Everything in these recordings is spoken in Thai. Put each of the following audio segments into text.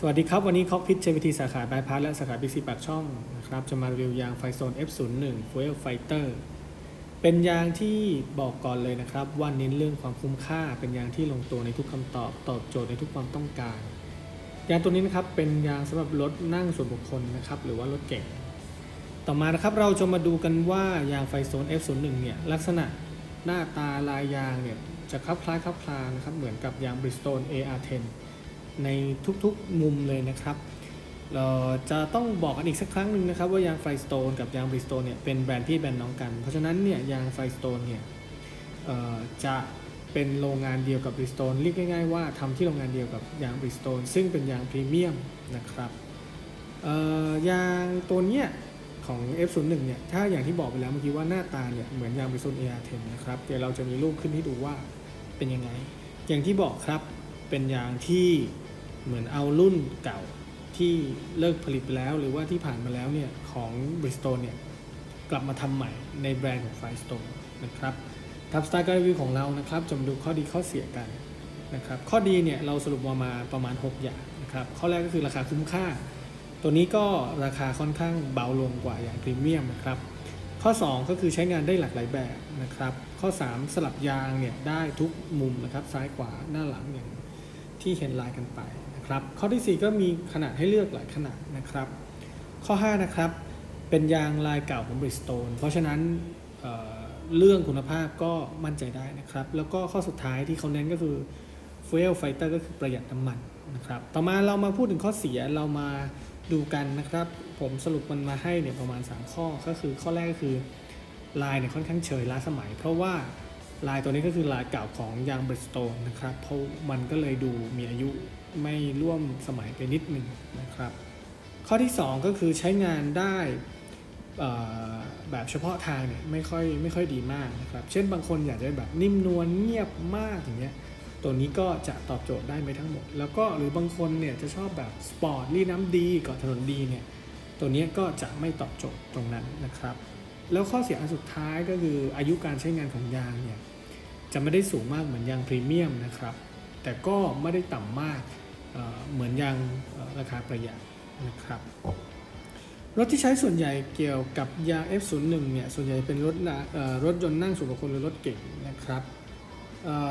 สวัสดีครับ วันนี้คอกพิทเชวิทีสาขาบายพาสและสาขาบิ๊กซีปากช่องนะครับจะมารีวิวยางไฟโซน F01 Fuel Fighter เป็นยางที่บอกก่อนเลยนะครับ ว่าเน้นเรื่องความคุ้มค่า เป็นยางที่ลงตัวในทุกคำตอบ ตอบโจทย์ในทุกความต้องการ ยางตัวนี้นะครับเป็นยางสำหรับรถนั่งส่วนบุคคลนะครับหรือว่ารถเก่งต่อมานะครับเราจะมาดูกันว่ายางไฟโซน F01 เนี่ยลักษณะหน้าตาลายยางเนี่ยจะคลับคล้ายคลับคลานะครับเหมือนกับยาง Bridgestone AR10 ในทุกๆมุมเลยนะครับเราจะต้องบอกกันอีกสักครั้งหนึ่งนะครับ ว่ายางไฟสโตนกับยางบริสโตนเนี่ยเป็นแบรนด์พี่แบรนด์น้องกัน เพราะฉะนั้นเนี่ยยางไฟสโตนเนี่ยจะเป็นโรงงานเดียวกับบริสโตนเรียกง่ายๆว่าทำที่โรงงานเดียวกับยางบริสโตนซึ่งเป็นยางพรีเมียมนะครับยางตัวเนี้ยของ F01 เนี่ยถ้าอย่างที่บอกไปแล้วเมื่อกี้ว่าหน้าตาเนี่ยเหมือนยางบริสโตน AR10 นะครับเดี๋ยวเราจะมีรูปขึ้นให้ดูว่าเป็นยังไง อย่างที่บอกครับเป็นยางที่ เหมือนเอารุ่นเก่าที่เลิกผลิตไปแล้ว หรือว่าที่ผ่านมาแล้วเนี่ยของ Bridgestone เนี่ยกลับมาทำใหม่ในแบรนด์ของ Firestone นะครับทับสไตล์การรีวิวของเรานะครับจะมาดูข้อดีข้อเสียกันนะครับข้อดีเนี่ยเราสรุปมามาประมาณ 6 อย่างนะครับข้อแรกก็คือราคาคุ้มค่า ตัวนี้ก็ราคาค่อนข้างเบาลงกว่าอย่างพรีเมียมนะครับข้อ 2 ก็คือใช้งานได้หลากหลายแบบนะครับข้อ 3 สลับยางเนี่ยได้ทุกมุมนะครับซ้ายขวาหน้าหลังอย่าง ที่เห็นลายกันไปนะครับ ข้อทีสี่ 4 ก็มีขนาดให้เลือกหลายขนาดนะครับ ข้อ 5 นะครับ เป็นยางลายเก่าของ Bridgestone เพราะฉะนั้นเเรื่องคุณภาพก็มั่นใจได้นะครับ แล้วก็ข้อสุดท้ายที่เขาเน้นก็คือ Fuel Fighter ก็คือประหยัดน้ำมันนะครับ ต่อมาเรามาพูดถึงข้อเสียเรามาดูกันนะครับ ผมสรุปมันมาให้เนี่ยประมาณ 3 ข้อก็คือข้อแรกก็คือลายเนี่ยค่อนข้างเฉยล้าสมัย เพราะว่า ลายตัวนี้ก็คือลายเก่าของยาง Bridgestone นะครับ เพราะมันก็เลยดูมีอายุไม่ร่วมสมัยไปนิดหนึ่งนะครับ ข้อที่ 2 ก็คือใช้งานได้แบบเฉพาะทางเนี่ยไม่ค่อยไม่ค่อยดีมากนะครับ เช่นบางคนอยากจะแบบนิ่มนวลเงียบมากอย่างเงี้ย ตัวนี้ก็จะตอบโจทย์ได้ไม่ทั้งหมด แล้วก็หรือบางคนเนี่ยจะชอบแบบสปอร์ตรีน้ำดีเกาะถนนดีเนี่ย ตัวนี้ก็จะไม่ตอบโจทย์ตรงนั้นนะครับ แล้วข้อเสียอันสุดท้ายก็คืออายุการใช้งานของยางเนี่ยจะไม่ได้สูงมากเหมือนยางพรีเมียมนะครับ แต่ก็ไม่ได้ต่ำมากเอ่อเหมือนยางราคาประหยัดนะครับรถที่ใช้ส่วนใหญ่เกี่ยวกับยาง F01 เนี่ยส่วนใหญ่เป็นรถรถยนต์นั่งส่วนบุคคลหรือรถเก๋งนะครับ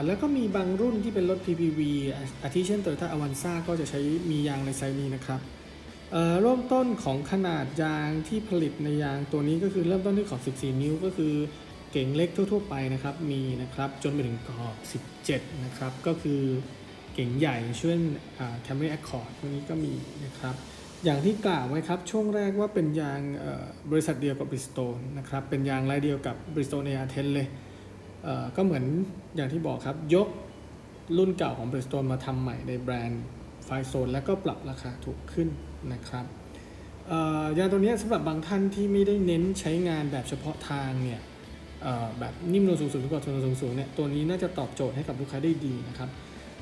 แล้วก็มีบางรุ่นที่เป็นรถ PPV อาอาทิเช่น Toyota Avanza ก็จะใช้มียางในไซส์นี้นะครับ เริ่มต้นของขนาดยางที่ผลิตในยางตัวนี้ก็คือเริ่มต้นที่ขอบ 14 นิ้วก็คือเก๋งเล็กทั่ว ๆ ไปนะครับมีนะครับจนไปถึงขอบ 17 นะครับก็คือเก๋งใหญ่เช่นอ่า Camry Accord พวกนี้ก็มีนะครับอย่างที่กล่าวไว้ครับ ช่วงแรกว่าเป็นยางบริษัทเดียวกับ Bridgestone นะครับเป็นยางลายเดียวกับ Bridgestone AR10 เลยก็เหมือนอย่างที่บอกครับยกรุ่นเก่าของ Bridgestone มาทำใหม่ในแบรนด์ ไฟโซน แล้วก็ปรับราคาถูกขึ้นนะครับยาตัวนี้สำหรับบางท่านที่ไม่ได้เน้นใช้งานแบบเฉพาะทางเนี่ยแบบนิ่มนวลสูงๆหรือกว่าทนสูงสูงเนี่ยตัวนี้น่าจะตอบโจทย์ให้กับลูกค้าได้ดีนะครับ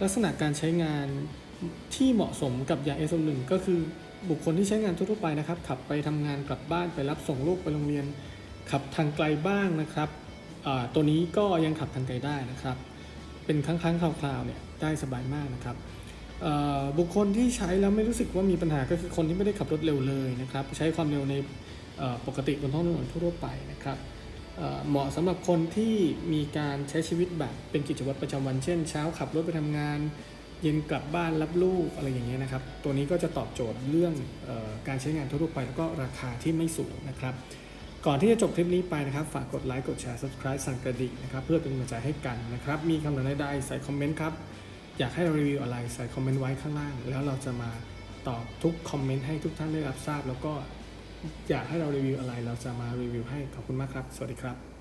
ลักษณะการใช้งานที่เหมาะสมกับยาง S01 ก็คือบุคคลที่ใช้งานทั่วไปนะครับขับไปทำงานกลับบ้านไปรับส่งลูกไปโรงเรียน ขับทางไกลบ้างนะครับตัวนี้ก็ยังขับทางไกลได้นะครับ เป็นครั้งๆคราวๆเนี่ยได้สบายมากนะครับ บุคคลที่ใช้แล้วไม่รู้สึกว่ามีปัญหาก็คือคนที่ไม่ได้ขับรถเร็วเลยนะครับ ใช้ความเร็วในปกติบนท้องถนนทั่วไปนะครับเหมาะสำหรับคนที่มีการใช้ชีวิตแบบเป็นกิจวัตรประจำวันเช่นเช้าขับรถไปทำงาน เย็นกลับบ้านรับลูกอะไรอย่างเงี้ยนะครับ ตัวนี้ก็จะตอบโจทย์เรื่องออการใช้งานทั่วไป แล้วก็ราคาที่ไม่สูงนะครับ ก่อนที่จะจบคลิปนี้ไปนะครับ ฝากกดไลค์กดแชร์ subscribe สั่นกระดิ่งนะครับ เพื่อเป็นกำลังใจให้กันนะครับ มีคำถามใดๆใส่คอมเมนต์ครับ อยากให้เรารีวิวอะไรใส่คอมเมนต์ไว้ข้างล่าง แล้วเราจะมาตอบทุกคอมเมนต์ให้ทุกท่านได้รับทราบ แล้วก็อยากให้เรารีวิวอะไรเราจะมารีวิวให้ขอบคุณมากครับ สวัสดีครับ